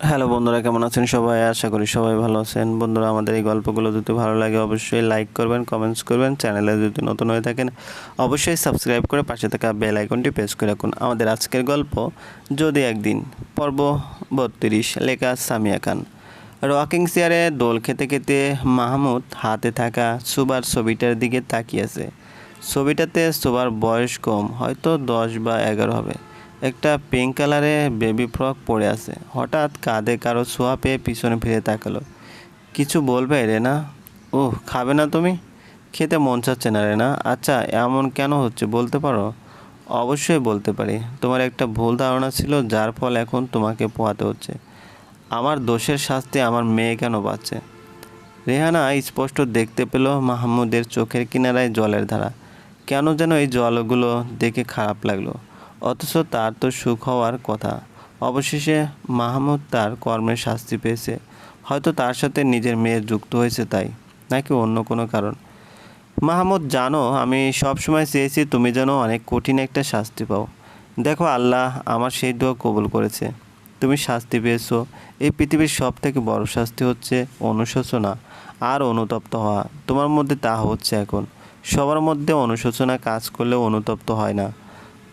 Hello বন্ধুরা, কেমন আছেন সবাই? আশা করি সবাই ভালো আছেন। বন্ধুরা, আমাদের এই গল্পগুলো যদি ভালো লাগে, অবশ্যই লাইক করবেন কমেন্টস করবেন চ্যানেলে যদি নতুন হয়ে থাকেন, অবশ্যই সাবস্ক্রাইব করে পাশে থাকা বেল আইকনটি প্রেস করে রাখুন। আমাদের আজকের গল্প, যদি একদিন, পর্ব বত্রিশ, লেখা সামিয়া খান। রকিং চেয়ারে দোল খেতে খেতে মাহমুদ হাতে থাকা সুবার ছবিটার দিকে তাকিয়েছে ছবিটাতে সুবার বয়স কম, হয়তো দশ বা এগারো হবে। একটা পিঙ্ক কালারে বেবি ফ্রক পরে আছে। হঠাৎ কাঁধে কারও ছোঁয়া পেয়ে পিছনে ফিরে তাকালো। কিছু বলবে রে না ও খাবে না তুমি? খেতে মন চাচ্ছে না রে না আচ্ছা এমন কেন হচ্ছে বলতে পারো? অবশ্যই বলতে পারি। তোমার একটা ভুল ধারণা ছিল যার ফল এখন তোমাকে পোহাতে হচ্ছে। আমার দোষের শাস্তি আমার মেয়ে কেন পাচ্ছে? রেহানা স্পষ্ট দেখতে পেল মাহমুদের চোখের কিনারায় জলের ধারা। কেন যেন এই জলগুলো দেখে খারাপ লাগল। অথচ তার তো সুখ হওয়ার কথা। অবশেষে মাহমুদ তার কর্মের শাস্তি পেয়েছে। হয়তো তার সাথে নিজের মেয়ে যুক্ত হয়েছে তাই, নাকি অন্য কোনো কারণ? মাহমুদ, জানো, আমি সবসময় চেয়েছি তুমি যেন অনেক কঠিন একটা শাস্তি পাও। দেখো, আল্লাহ আমার সেই দোয়া কবুল করেছে। তুমি শাস্তি পেয়েছ। এই পৃথিবীর সব থেকে বড় শাস্তি হচ্ছে অনুশোচনা আর অনুতপ্ত হওয়া। তোমার মধ্যে তা হচ্ছে এখন। সবার মধ্যে অনুশোচনা কাজ করলেও অনুতপ্ত হয় না।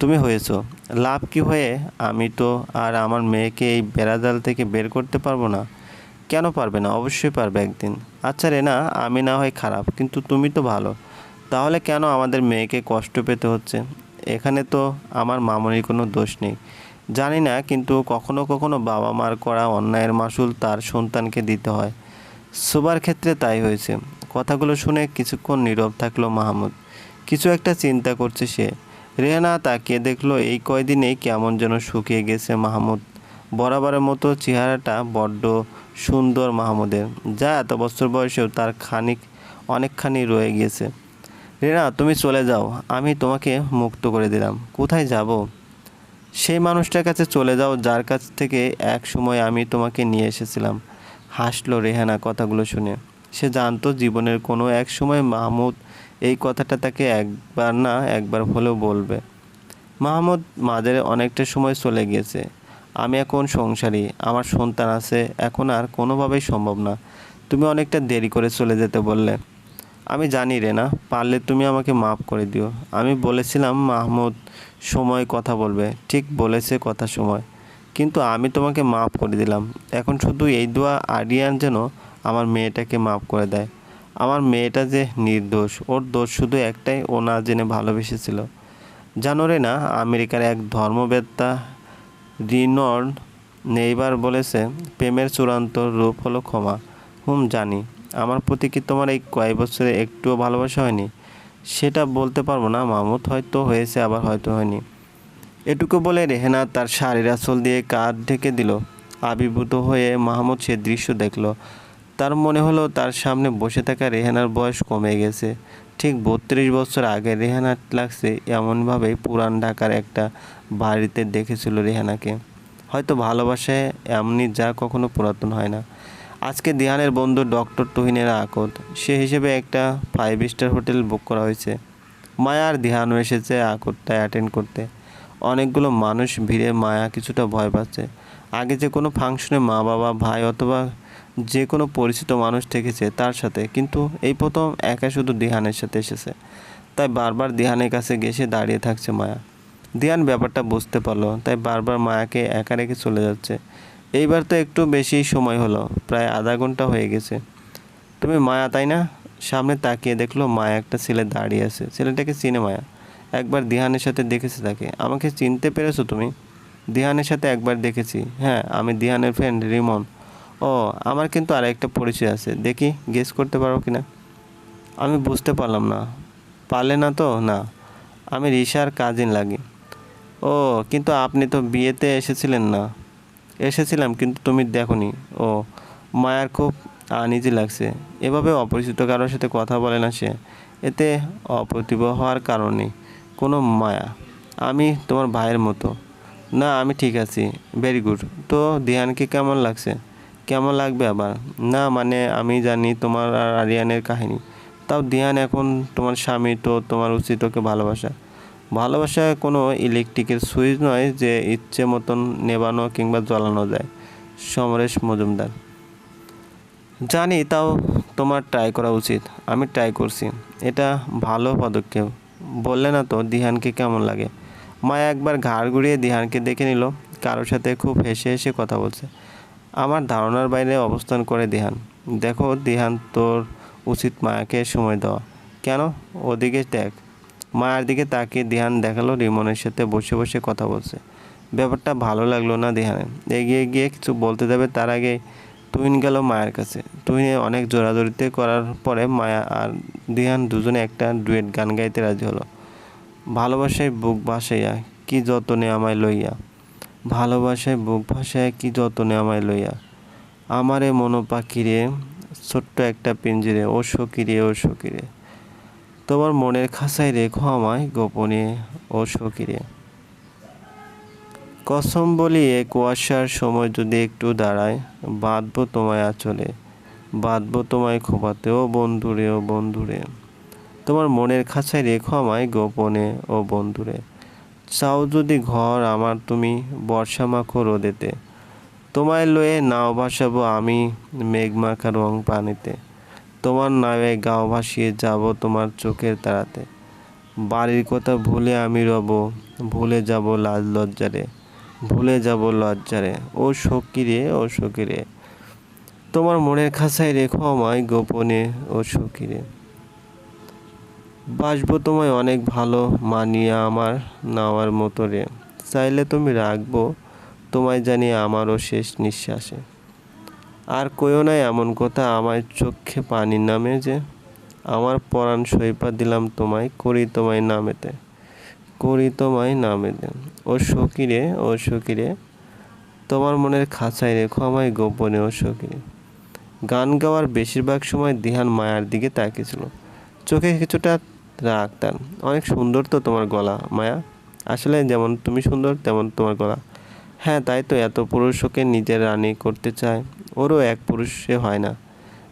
তুমি হয়েছো। লাভ কি হয়ে? আমি তো আর আমার মেয়েকে এই বেড়াজাল থেকে বের করতে পারব না। কেন পারবে না? অবশ্যই পারবে একদিন। আচ্ছা রে না আমি না হয় খারাপ, কিন্তু তুমি তো ভালো। তাহলে কেন আমাদের মেয়েকে কষ্ট পেতে হচ্ছে? এখানে তো আমার মামনির কোনো দোষ নেই। জানি না, কিন্তু কখনো কখনো বাবা মার করা অন্যায়ের মাসুল তার সন্তানকে দিতে হয়। সুবার ক্ষেত্রে তাই হয়েছে। কথাগুলো শুনে কিছুক্ষণ নীরব থাকল মাহমুদ। কিছু একটা চিন্তা করছে সে। রেহানা তাকিয়ে দেখল, এই কয়দিনেই কেমন যেন শুকিয়ে গেছে মাহমুদ। বরাবরের মতো চেহারাটা বড্ড সুন্দর মাহমুদের। যা এত বছর বয়সেও তার খানিক, অনেকখানি রয়ে গিয়েছে রেনা, তুমি চলে যাও, আমি তোমাকে মুক্ত করে দিলাম। কোথায় যাব? সেই মানুষটার কাছে চলে যাও, যার কাছ থেকে এক সময় আমি তোমাকে নিয়ে এসেছিলাম। হাসলো রেহানা কথাগুলো শুনে। সে জানতো জীবনের কোনো এক সময় মাহমুদ এই কথাটা তাকে একবার না একবার হলেও বলবে। মাহমুদ মাঝে অনেকটা সময় চলে গিয়েছে আমি এখন সংসারী, আমার সন্তান আছে, এখন আর কোনোভাবেই সম্ভব না। তুমি অনেকটা দেরি করে চলে যেতে বললে। আমি জানি রে না পারলে তুমি আমাকে মাফ করে দিও। আমি বলেছিলাম, মাহমুদ সময় কথা বলবে, ঠিক বলেছে কথা সময়। কিন্তু আমি তোমাকে মাফ করে দিলাম। এখন শুধু এই দোয়া আরিয়ান যেন আমার মেয়েটাকে মাফ করে দেয়। আমার মেয়েটা যে নির্দোষ, ওর দোষ শুধু একটাই, ও না জেনে ভালোবেসেছিল। জানো রে না আমেরিকার এক ধর্মবেত্তা রিনর্ড নেইবার বলেছে, প্রেমের চূড়ান্ত রূপ হলো ক্ষমা। হুম, জানি। আমার প্রতি কি তোমার এই কয়েক বছরে একটুও ভালোবাসা হয়নি? সেটা বলতে পারব না মামুদ হয়তো হয়েছে, আবার হয়তো হয়নি। এটুকু বলে রেহেনা তার শাড়ির আঁচল দিয়ে কাঁধ ঢেকে দিল। আবির্ভূত হয়ে মাহমুদ সে দৃশ্য দেখল। তার মনে হলো তার সামনে বসে থাকা রেহানার বয়স কমে গেছে। ঠিক বত্রিশ বছর আগে রেহানা লাগছে এমনভাবেই পুরান ঢাকার একটা বাড়িতে দেখেছিল রেহানাকে। হয়তো ভালোবাসায় এমনি যা কখনো পুরাতন হয় না। আজকে দিহানের বন্ধু ডক্টর তুহিনের আকত। সে হিসেবে একটা ফাইভ স্টার হোটেল বুক করা হয়েছে। মায়া আর দিহানও এসেছে আকতটায় অ্যাটেন্ড করতে। অনেকগুলো মানুষ ভিড়ে মায়া কিছুটা ভয় পাচ্ছে। আগে যে কোনো ফাংশনে মা বাবা ভাই অথবা যে কোনো পরিচিত মানুষ থেকেছে তার সাথে। কিন্তু এই প্রথম একা শুধু দিহানের সাথে এসেছে। তাই বারবার দিহানের কাছে গেছে দাঁড়িয়ে থাকছে মায়া। দিহান ব্যাপারটা বুঝতে পারল, তাই বারবার মায়াকে একা রেখে চলে যাচ্ছে। এইবার তো একটু বেশি সময় হলো, প্রায় আধা ঘণ্টা হয়ে গেছে। তুমি মায়া, তাই না? সামনে তাকিয়ে দেখল মায়া একটা ছেলে দাঁড়িয়ে আছে। ছেলেটাকে চিনে মায়া। একবার দিহানের সাথে দেখেছে তাকে। আমাকে চিনতে পেরেছ তুমি? দিহানের সাথে একবার দেখেছি। হ্যাঁ আমি দিহানের ফ্রেন্ড রিমন। ও, আমার কিন্তু আর একটা পরিচয় আছে। দেখি গেস করতে পারো কি না আমি বুঝতে পারলাম না। পারলে না তো? না। আমি রিশার কাজিন লাগি। ও, কিন্তু আপনি তো বিয়েতে এসেছিলেন না। এসেছিলাম, কিন্তু তুমি দেখোনি। ও, মায়ার খুব আনিজি লাগছে। এভাবে অপরিচিত কারোর সাথে কথা বলে না সে। এতে অপ্রতিভ হওয়ার কারণে কোনো মায়া। আমি তোমার ভাইয়ের মতো। না, আমি ঠিক আছি। ভেরি গুড তো, দিহানকে কেমন লাগছে? কেমন লাগবে আবার? না মানে আমি জানি তোমার আর আরিয়ানের কাহিনী। তাও দিহান এখন তোমার স্বামী তো তোমার উচিত ওকে ভালোবাসা। ভালোবাসা কোনো ইলেকট্রিকের সুইচ নয় যে ইচ্ছে মতন নেবানো কিংবা জ্বালানো যায়। সমরেশ মজুমদার। জানি তাও তোমার ট্রাই করা উচিত। আমি ট্রাই করছি। এটা ভালো পদক্ষেপ। বললে না তো, দিহানকে কেমন লাগে? মায়া একবার ঘাড় ঘুরিয়ে দিহানকে দেখে নিল। কারোর সাথে খুব হেসে হেসে কথা বলছে। আমার ধারণার বাইরে অবস্থান করে দিহান। দেখো, দিহান, তোর উচিত মায়াকে সময় দেওয়া। কেন? ওদিকে দেখ। মায়ের দিকে তাকিয়ে দিহান দেখাল, রিমনের সাথে বসে বসে কথা বলছে। ব্যাপারটা ভালো লাগল না দিহানে এগিয়ে গিয়ে কিছু বলতে যাবে, তার আগে তুহিন গেল মায়ের কাছে। তুহিনে অনেক জোরাজোরিতে করার পরে মায়া আর দিহান দুজনে একটা ডুয়েট গান গাইতে রাজি হলো। ভালোবাসায় বুক ভাসাইয়া কি যতনে আমায় লইয়া। ভালোবাসায়, বুক ভাসায় কি যতনে আমায় লইয়া? আমারে মনো পাখিরে ছোট্ট একটা পিঞ্জিরে, ও সকিরে ও সকিরে তোমার মনের খাসায় রেখো আমায় গোপনে, ও সকিরে কসম বলি এ কুয়াশার সময় যদি একটু দাঁড়ায়, বাঁধবো তোমায় আঁচলে। বাঁধবো তোমায় খোপাতে, ও বন্ধুরে ও বন্ধুরে। তোমার মনের খাঁচায় রেখো আমায় গোপনে, ও বন্ধুরে। চাও যদি ঘর আমার তুমি বর্ষা মাখো রোদেতে। তোমায় লয়ে নাও ভাসাবো আমি মেঘমাখা রং পানিতে। তোমার নামে গাও ভাসিয়ে যাব তোমার চোখের তারাতে। বাড়ির কথা ভুলে আমি রব, ভুলে যাব লাজ লজ্জারে, ভুলে যাব লজ্জারে। ও সকিরে ও সকিরে, তোমার মনের খাঁচায় রেখো আমায় গোপনে, ও সকিরে। বাসবো তোমায় অনেক ভালো মানিয়া আমার নেওয়ার মতো রে। চাইলে তুমি রাখব, তোমায় জানি আমারও শেষ নিঃশ্বাসে। আর কইও নাই এমন কথা আমার চোখে পানি নামে যে, আমার পরাণ সইপা দিলাম তোমায়, করি তোমায় নামেতে, করি তোমায় নামেতে। ও সকিরে ও সকিরে তোমার মনের খাঁচায় রেখো আমায় গোপনে ও সকিরে গান গাওয়ার বেশিরভাগ সময় দিহান মায়ার দিকে তাকিয়েছিল। চোখে কিছুটা রাগ টান অনেক সুন্দর তো তোমার গলা, মায়া। আসলে যেমন তুমি সুন্দর, তেমন তোমার গলা। হ্যাঁ তাই তো এত পুরুষকে নিজের রানী করতে চায়। ওরও এক পুরুষে হয় না।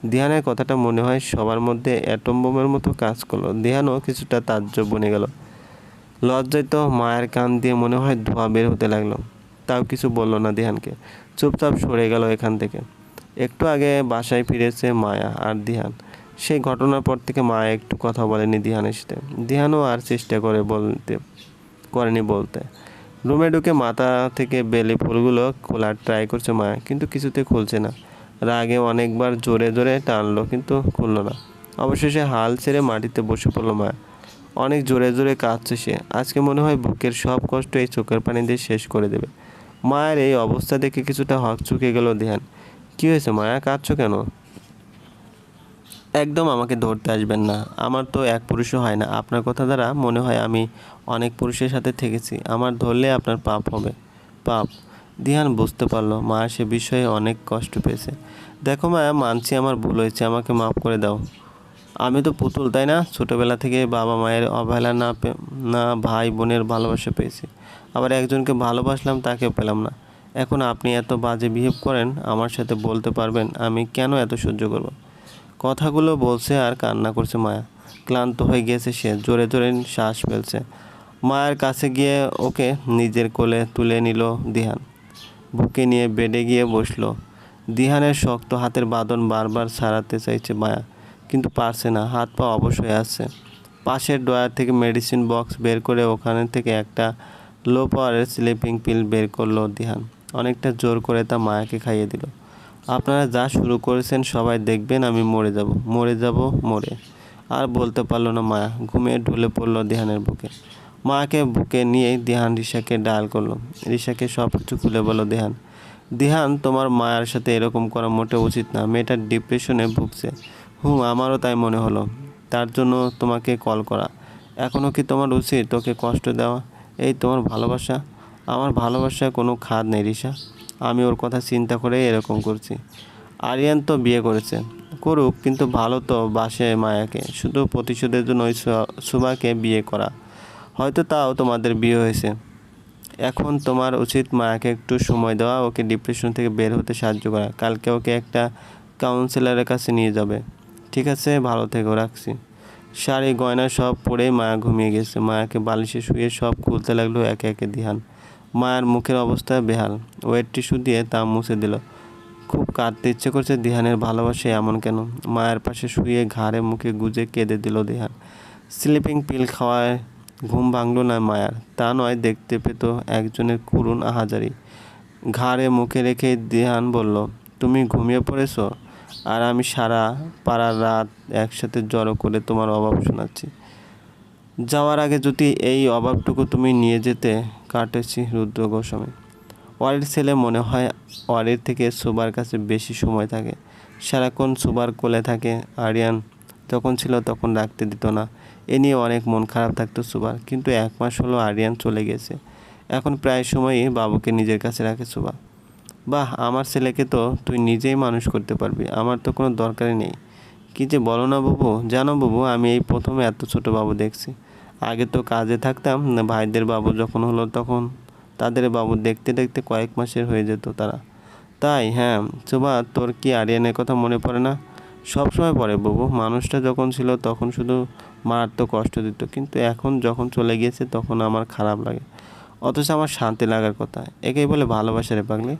দিহানের কথাটা মনে হয় সবার মধ্যে অ্যাটম বোমের মতো কাজ করল। দিহানও কিছুটা তাজ্জব বনে গেল। লজ্জায় তো মায়ের কান দিয়ে মনে হয় ধোঁয়া বের হতে লাগল। তাও কিছু বলল না দিহানকে। চুপচাপ সরে গেল এখান থেকে। একটু আগে বাসায় ফিরেছে মায়া আর দিহান। সেই ঘটনার পর থেকে মায়া একটু কথা বলেনি দিহানের সাথে। দিহানও আর চেষ্টা করে বলতে, করেনি বলতে। রুমে ঢুকে মাথা থেকে বেলে ফুলগুলো খোলার ট্রাই করছে মায়া কিন্তু কিছুতে খুলছে না। রাগে অনেকবার জোরে জোরে টানলো, কিন্তু খুললো না। অবশেষে হাল ছেড়ে মাটিতে বসে পড়ল মায়া অনেক জোরে জোরে কাঁদছে সে। আজকে মনে হয় বুকের সব কষ্ট এই চোখের পানি দিয়ে শেষ করে দেবে। মায়ের এই অবস্থা দেখে কিছুটা হক চুকে গেল ধ্যান কী হয়েছে মায়া কাঁদছো কেন? একদম আমাকে ধরতে আসবেন না। আমার তো এক পুরুষও হয় না। আপনার কথা দ্বারা মনে হয় আমি অনেক পুরুষের সাথে থেকেছি। আমার ধরলে আপনার পাপ হবে। পাপ। দিহান বুঝতে পারল। মা সে বিষয়ে অনেক কষ্ট পেয়েছে। দেখো মায়া মানছি আমার ভুল হয়েছে। আমাকে মাফ করে দাও। আমি তো পুতুল, তাই না? ছোটোবেলা থেকে বাবা মায়ের অবহেলা না না ভাই বোনের ভালোবাসা পেয়েছি। আবার একজনকে ভালোবাসলাম তাকে পেলাম না। এখন আপনি এত বাজে বিহেভ করেন, আমার সাথে বলতে পারবেন আমি কেন এত সহ্য করব? কথাগুলো বলছে আর কান্না করছে মায়া। ক্লান্ত হয়ে গিয়েছে সে, জোরে জোরে শ্বাস ফেলছে। মায়ের কাছে গিয়ে ওকে নিজের কোলে তুলে নিল দিহান। বুকে নিয়ে বেডে গিয়ে বসল। দিহানের শক্ত হাতের বাঁধন বারবার ছাড়াতে চাইছে মায়া, কিন্তু পারছে না, হাত পা অবশ্যই আছে। পাশের ড্রয়ার থেকে মেডিসিন বক্স বের করে ওখানে থেকে একটা লো পাওয়ারের স্লিপিং পিল বের করল দিহান। অনেকটা জোর করে তা মায়াকে খাইয়ে দিল। আপনারা যা শুরু করেছেন সবাই দেখবেন, আমি মরে যাব। মরে যাব, মরে। আর বলতে পারল না মায়া। ঘুমিয়ে ঢুলে পড়ল দিহানের বুকে। মাকে বুকে নিয়েই দিহান রিশাকে ডায়াল করল। রিশাকে সব কিছু খুলে বলো দিহান দিহান, তোমার মায়ের সাথে এরকম করা মোটে উচিত না। মেয়েটা ডিপ্রেশনে ভুগছে। হুম, আমারও তাই মনে হলো। তার জন্য তোমাকে কল করা। এখনও কি তোমার উচিত তোকে কষ্ট দেওয়া? এই তোমার ভালোবাসা। আমার ভালোবাসায় কোনো খাদ নেই, রিশা। আমি ওর কথা চিন্তা করেই এরকম করছি। আরিয়ান তো বিয়ে করেছে। করুক, কিন্তু ভালো তো বাসে মায়াকে। শুধু প্রতিশোধের জন্য ওই সুবাকে বিয়ে করা। হয়তো তাও তোমাদের বিয়ে হয়েছে। এখন তোমার উচিত মায়াকে একটু সময় দেওয়া, ওকে ডিপ্রেশন থেকে বের হতে সাহায্য করা। কালকে ওকে একটা কাউন্সিলরের কাছে নিয়ে যাবে। ঠিক আছে, ভালো থেকো, রাখছি। শাড়ি, গয়না সব পরেই মায়া ঘুমিয়ে গেছে। মায়াকে বালিশে শুয়ে সব খুলতে লাগল একে একে ধিহান মায়ের মুখের অবস্থা বেহাল। ওয়েট টিস্যু দিয়ে তা মুছে দিল। খুব কাঁদতে ইচ্ছে করছে দিহানের ভালোবাসে এমন কেন? মায়ের পাশে শুয়ে ঘাড়ে মুখে গুজে কেঁদে দিল দিহান। স্লিপিং পিল খাওয়ায় ঘুম ভাঙল না মায়ার। তা নয়, দেখতে পেত একজনের করুণ আহাজারি। ঘাড়ে মুখে রেখে দিহান বলল, তুমি ঘুমিয়ে পড়েছো? আর আমি সারা পাড়ার রাত একসাথে জড়ো করে তোমার অভাব শোনাচ্ছি। যাওয়ার আগে যদি এই অভাবটুকু তুমি নিয়ে যেতে কাটেছি রুদ্র গোস্বামী। ওয়ারির ছেলে মনে হয় ওয়ারির থেকে সুবার কাছে বেশি সময় থাকে। সারাক্ষণ সুবার কোলে থাকে, আরিয়ান যখন ছিল তখন রাখতে দিত না। এ নিয়ে অনেক মন খারাপ থাকতো সুবার, কিন্তু এক মাস হলো আরিয়ান চলে গেছে। এখন প্রায় সময়ই বাবুকে নিজের কাছে রাখে সুবা। বাহ, আমার ছেলেকে তো তুই নিজেই মানুষ করতে পারবি, আমার তো কোনো দরকারই নেই। কী যে বলো না বাবু, জানো বাবু, আমি এই প্রথমে এত ছোট বাবু দেখছি। আগে তো কাজে থাকতাম, ভাইদের বাবু যখন হলো তখন তাদের বাবু দেখতে দেখতে কয়েক মাসের হয়ে যেত তারা। তাই হ্যাঁ সুবা তোর কি আরিয়ানের কথা মনে পড়ে না? সব সময় পড়ে বাবু, মানুষটা যখন ছিল তখন শুধু মারাত্মক কষ্ট দিত, কিন্তু এখন যখন চলে গিয়েছে তখন আমার খারাপ লাগে। অথচ আমার শান্তি লাগার কথা, একেই বলে ভালোবাসা রে পাগলি।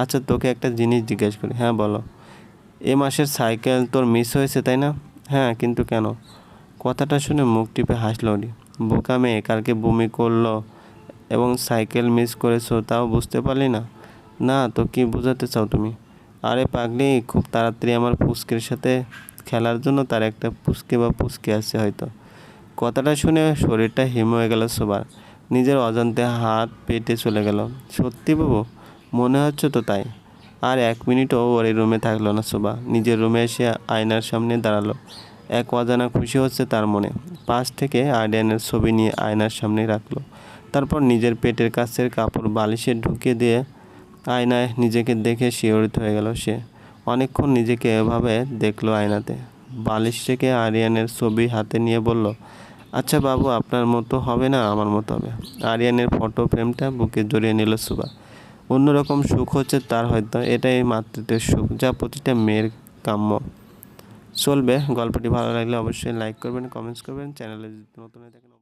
আচ্ছা তোকে একটা জিনিস জিজ্ঞেস করি হ্যাঁ বলো। এ মাসের সাইকেল তোর মিস হয়েছে তাই না? হ্যাঁ কিন্তু কেন? কথাটা শুনে মুখ টিপে হাসল রি বোকা মেয়ে, কালকে বমি করল এবং সাইকেল মিস করেছ, তাও বুঝতে পারলি না? না, তো কি বোঝাতে চাও তুমি? আরে পাগলি, খুব তাড়াতাড়ি আমার পুস্কের সাথে খেলার জন্য তার একটা পুস্কে বা পুস্কে আছে হয়তো। কথাটা শুনে শরীরটা হিম হয়ে গেল সবার। নিজের অজান্তে হাত পেটে চলে গেল। সত্যি বাবু, মনে হচ্ছে তো তাই। আর এক মিনিটও ওর এই রুমে থাকল না শোভা। নিজের রুমে এসে আয়নার সামনে দাঁড়াল। এক অজানা খুশি হচ্ছে তার মনে। পাশ থেকে আরিয়ানের ছবি নিয়ে আয়নার সামনে রাখল। তারপর নিজের পেটের কাছের কাপড় বালিশে ঢুকিয়ে দিয়ে আয়নায় নিজেকে দেখে শিহরিত হয়ে গেল সে। অনেকক্ষণ নিজেকে এভাবে দেখল আয়নাতে। বালিশ থেকে আরিয়ানের ছবি হাতে নিয়ে বলল আচ্ছা বাবু, আপনার মতো হবে না, আমার মতো হবে। আরিয়ানের ফটো ফ্রেমটা বুকে জড়িয়ে নিল সুবা অন্যরকম সুখ হচ্ছে তার হয়তো, এটাই মাতৃত্বের সুখ, যা প্রতিটা মেয়ের কাম্য। চলবে। গল্পটি ভালো লাগলে অবশ্যই লাইক করবেন কমেন্টস করবেন। চ্যানেলে নতুন হয়ে থাকেন